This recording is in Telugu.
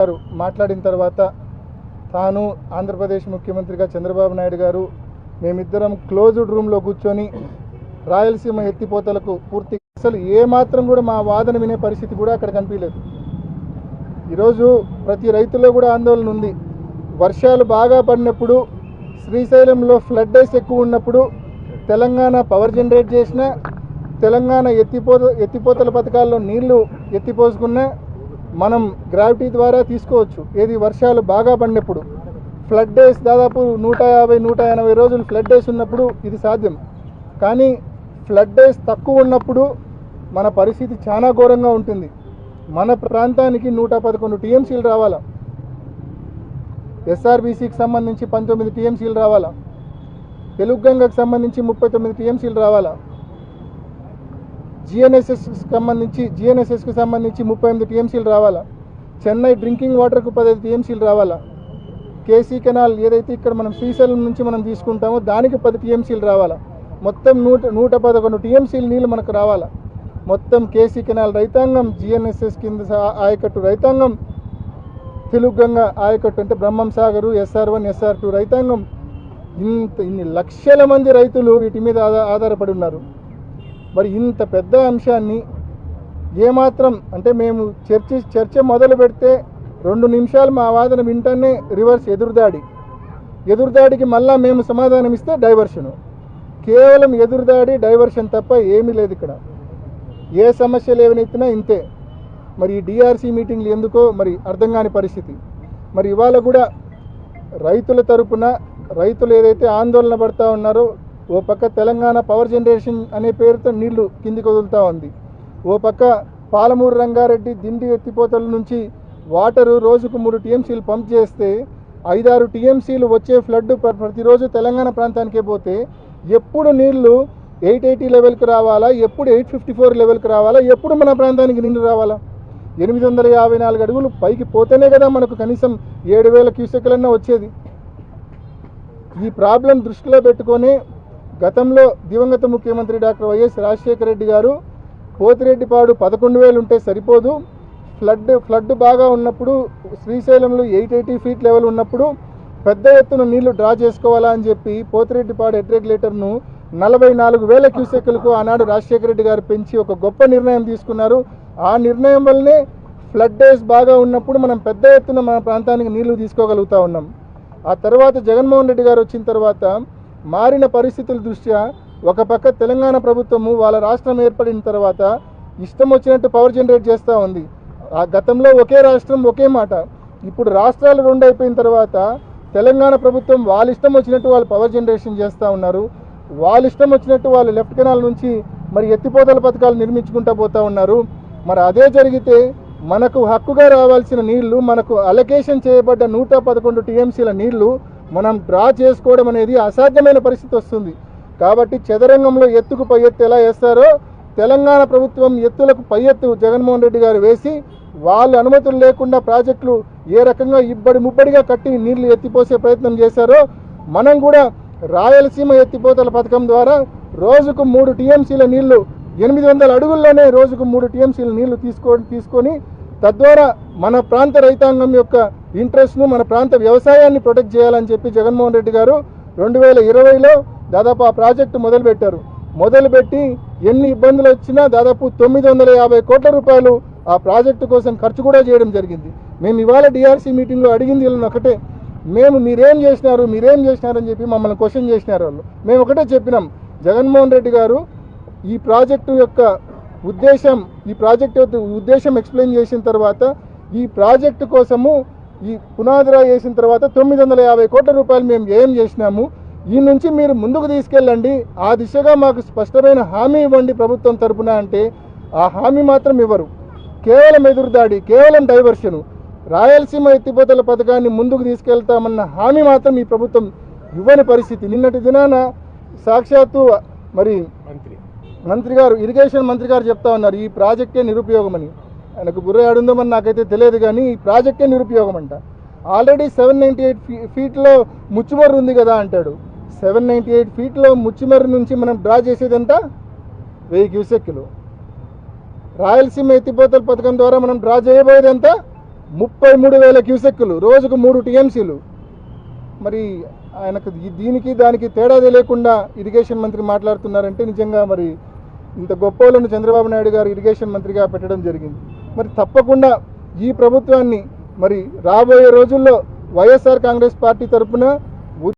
గారు మాట్లాడిన తర్వాత తాను ఆంధ్రప్రదేశ్ ముఖ్యమంత్రిగా చంద్రబాబు నాయుడు గారు మేమిద్దరం క్లోజ్డ్ రూమ్లో కూర్చొని రాయలసీమ ఎత్తిపోతలకు పూర్తి అసలు ఏమాత్రం కూడా మా వాదన వినే పరిస్థితి కూడా అక్కడ కనిపించలేదు. ఈరోజు ప్రతి రైతుల్లో కూడా ఆందోళన ఉంది. వర్షాలు బాగా పడినప్పుడు శ్రీశైలంలో ఫ్లడ్ ఐస్ ఎక్కువ ఉన్నప్పుడు తెలంగాణ పవర్ జనరేట్ చేసిన తెలంగాణ ఎత్తిపోత ఎత్తిపోతల పథకాల్లో నీళ్ళు ఎత్తిపోసుకున్నా మనం గ్రావిటీ ద్వారా తీసుకోవచ్చు. ఏది వర్షాలు బాగా పడినప్పుడు. ఫ్లడ్ డేస్ దాదాపు నూట యాభై నూట ఎనభై రోజులు ఫ్లడ్ డేస్ ఉన్నప్పుడు ఇది సాధ్యం. కానీ ఫ్లడ్ డేస్ తక్కువ ఉన్నప్పుడు మన పరిస్థితి చాలా ఘోరంగా ఉంటుంది. మన ప్రాంతానికి నూట పదకొండు టీఎంసీలు రావాలా? ఎస్ఆర్బీసీకి సంబంధించి పంతొమ్మిది టీఎంసీలు రావాలా? తెలుగు గంగకు సంబంధించి ముప్పై తొమ్మిది టీఎంసీలు రావాలా? జిఎన్ఎస్ఎస్ సంబంధించి జిఎన్ఎస్ఎస్కి సంబంధించి ముప్పై ఎనిమిది టీఎంసీలు రావాలా? చెన్నై డ్రింకింగ్ వాటర్కు పదహైదు టీఎంసీలు రావాలా? కేసీ కెనాల్ ఏదైతే ఇక్కడ మనం శ్రీశైలం నుంచి మనం తీసుకుంటామో దానికి పది టీఎంసీలు రావాలా? మొత్తం నూట నూట పదకొండు టీఎంసీలు నీళ్ళు మనకు రావాలా? మొత్తం కేసీ కెనాల్ రైతాంగం జిఎన్ఎస్ఎస్ కింద ఆయకట్టు రైతాంగం తెలుగు గంగ ఆయకట్టు అంటే Brahmam Sagar SR one SR two రైతాంగం. ఇంత ఇన్ని లక్షల మంది రైతులు వీటి మీద ఆధార ఆధారపడి ఉన్నారు. మరి ఇంత పెద్ద అంశాన్ని ఏమాత్రం అంటే మేము చర్చి చర్చ మొదలు పెడితే రెండు నిమిషాలు మా వాదన వింటానే రివర్స్ ఎదురుదాడి. ఎదురుదాడికి మళ్ళా మేము సమాధానం ఇస్తే డైవర్షను. కేవలం ఎదురుదాడి డైవర్షన్ తప్ప ఏమీ లేదు ఇక్కడ. ఏ సమస్యలు ఏవనెత్తినా ఇంతే. మరి ఈ డిఆర్సీ మీటింగ్లు ఎందుకో మరి అర్థం కాని పరిస్థితి. మరి ఇవాళ కూడా రైతుల తరపున రైతులు ఏదైతే ఆందోళన పడతా ఉన్నారో ఓ పక్క తెలంగాణ పవర్ జనరేషన్ అనే పేరుతో నీళ్ళు కిందికి వదులుతూ ఉంది. ఓ పక్క పాలమూరు రంగారెడ్డి దిండి ఎత్తిపోతల నుంచి వాటరు రోజుకు మూడు టీఎంసీలు పంప్ చేస్తే ఐదారు టీఎంసీలు వచ్చే ఫ్లడ్ ప్ర- ప్రతిరోజు తెలంగాణ ప్రాంతానికే పోతే ఎప్పుడు నీళ్ళు ఎయిట్ ఎయిటీ లెవెల్కి రావాలా? ఎప్పుడు ఎయిట్ ఫిఫ్టీ ఫోర్ లెవెల్కి రావాలా? ఎప్పుడు మన ప్రాంతానికి నీళ్ళు రావాలా? ఎనిమిది వందల యాభై నాలుగు అడుగులు పైకి పోతేనే కదా మనకు కనీసం ఏడు వేల క్యూసెక్లన్నా వచ్చేది. ఈ ప్రాబ్లం దృష్టిలో పెట్టుకొని గతంలో దివంగత ముఖ్యమంత్రి డాక్టర్ వైఎస్ రాజశేఖర రెడ్డి గారు పోతిరెడ్డిపాడు పదకొండు వేలు ఉంటే సరిపోదు. ఫ్లడ్ ఫ్లడ్ బాగా ఉన్నప్పుడు శ్రీశైలంలో ఎయిట్ ఎయిటీ ఫీట్ లెవెల్ ఉన్నప్పుడు పెద్ద ఎత్తున నీళ్ళు డ్రా చేసుకోవాలా అని చెప్పి పోతిరెడ్డిపాడు హెడ్ రెగ్యులేటర్ను నలభై నాలుగు వేల క్యూసెక్లకు ఆనాడు రాజశేఖర రెడ్డి గారు పెంచి ఒక గొప్ప నిర్ణయం తీసుకున్నారు. ఆ నిర్ణయం వల్లనే ఫ్లడ్ డేస్ బాగా ఉన్నప్పుడు మనం పెద్ద ఎత్తున మన ప్రాంతానికి నీళ్ళు తీసుకోగలుగుతూ ఉన్నాం. ఆ తర్వాత జగన్మోహన్ రెడ్డి గారు వచ్చిన తర్వాత మారిన పరిస్థితుల దృష్ట్యా ఒక పక్క తెలంగాణ ప్రభుత్వము వాళ్ళ రాష్ట్రం ఏర్పడిన తర్వాత ఇష్టం వచ్చినట్టు పవర్ జనరేట్ చేస్తూ ఉంది. ఆ గతంలో ఒకే రాష్ట్రం ఒకే మాట. ఇప్పుడు రాష్ట్రాలు రెండు అయిపోయిన తర్వాత తెలంగాణ ప్రభుత్వం వాళ్ళ ఇష్టం వచ్చినట్టు వాళ్ళు పవర్ జనరేషన్ చేస్తూ ఉన్నారు. వాళ్ళ ఇష్టం వచ్చినట్టు వాళ్ళు లెఫ్ట్ కెనాల్ నుంచి మరి ఎత్తిపోతల పథకాలు నిర్మించుకుంటూ పోతా ఉన్నారు. మరి అదే జరిగితే మనకు హక్కుగా రావాల్సిన నీళ్ళు మనకు అలొకేషన్ చేయబడ్డ నూట పదకొండు టీఎంసీల నీళ్ళు మనం డ్రా చేసుకోవడం అనేది అసాధ్యమైన పరిస్థితి వస్తుంది. కాబట్టి చదరంగంలో ఎత్తుకు పై ఎత్తు ఎలా వేస్తారో తెలంగాణ ప్రభుత్వం ఎత్తులకు పై ఎత్తు జగన్మోహన్ రెడ్డి గారు వేసి వాళ్ళ అనుమతులు లేకుండా ప్రాజెక్టులు ఏ రకంగా ఇబ్బడి ముబ్బడిగా కట్టి నీళ్ళు ఎత్తిపోసే ప్రయత్నం చేశారో మనం కూడా రాయలసీమ ఎత్తిపోతల పథకం ద్వారా రోజుకు మూడు టీఎంసీల నీళ్ళు ఎనిమిది వందల అడుగుల్లోనే రోజుకు మూడు టీఎంసీల నీళ్ళు తీసుకో తీసుకొని తద్వారా మన ప్రాంత రైతాంగం యొక్క ఇంట్రెస్ట్ను మన ప్రాంత వ్యవసాయాన్ని ప్రొటెక్ట్ చేయాలని చెప్పి జగన్మోహన్ రెడ్డి గారు రెండు వేల ఇరవైలో దాదాపు ఆ ప్రాజెక్టు మొదలుపెట్టారు. మొదలుపెట్టి ఎన్ని ఇబ్బందులు వచ్చినా దాదాపు తొమ్మిది వందల యాభై కోట్ల రూపాయలు ఆ ప్రాజెక్టు కోసం ఖర్చు కూడా చేయడం జరిగింది. మేము ఇవాళ డిఆర్సీ మీటింగ్లో అడిగింది వీళ్ళని ఒకటే. మేము మీరేం చేసినారు మీరేం చేసినారని చెప్పి మమ్మల్ని క్వశ్చన్ చేసినారు వాళ్ళు. మేము ఒకటే చెప్పినాం. జగన్మోహన్ రెడ్డి గారు ఈ ప్రాజెక్టు యొక్క ఉద్దేశం ఈ ప్రాజెక్ట్ ఉద్దేశం ఎక్స్ప్లెయిన్ చేసిన తర్వాత ఈ ప్రాజెక్టు కోసము ఈ పునాదిరా చేసిన తర్వాత తొమ్మిది వందల యాభై కోట్ల రూపాయలు మేము ఏం చేసినాము. ఈ నుంచి మీరు ముందుకు తీసుకెళ్ళండి. ఆ దిశగా మాకు స్పష్టమైన హామీ ఇవ్వండి ప్రభుత్వం తరపున అంటే ఆ హామీ మాత్రం ఇవ్వరు. కేవలం ఎదురుదాడి కేవలం డైవర్షను. రాయలసీమ ఎత్తిపోతల పథకాన్ని ముందుకు తీసుకెళ్తామన్న హామీ మాత్రం ఈ ప్రభుత్వం ఇవ్వని పరిస్థితి. నిన్నటి దినాన సాక్షాత్తు మరి మంత్రి గారు ఇరిగేషన్ మంత్రి గారు చెప్తా ఉన్నారు ఈ ప్రాజెక్టే నిరుపయోగమని. ఆయనకు బుర్ర ఆడుందోమని నాకైతే తెలియదు కానీ ఈ ప్రాజెక్టే నిరుపయోగం అంట already seven ninety eight fee ఫీట్లో ముచ్చుమర్రు ఉంది కదా అంటాడు. సెవెన్ నైంటీ ఎయిట్ ఫీట్లో ముచ్చుమర్రు నుంచి మనం డ్రా చేసేది ఎంత? వెయ్యి క్యూసెక్కులు రాయలసీమ ఎత్తిపోతల పథకం ద్వారా మనం డ్రా చేయబోయేది ఎంత? ముప్పై మూడు వేల క్యూసెక్కులు రోజుకు మూడు టీఎంసీలు. మరి ఆయనకు దీనికి దానికి తేడా తెలియకుండా ఇరిగేషన్ మంత్రి మాట్లాడుతున్నారంటే నిజంగా మరి ఇంత గొప్పలను చంద్రబాబు నాయుడు గారు ఇరిగేషన్ మంత్రిగా పెట్టడం జరిగింది. మరి తప్పకుండా ఈ ప్రభుత్వాన్ని మరి రాబోయే రోజుల్లో వైఎస్ఆర్ కాంగ్రెస్ పార్టీ తరఫున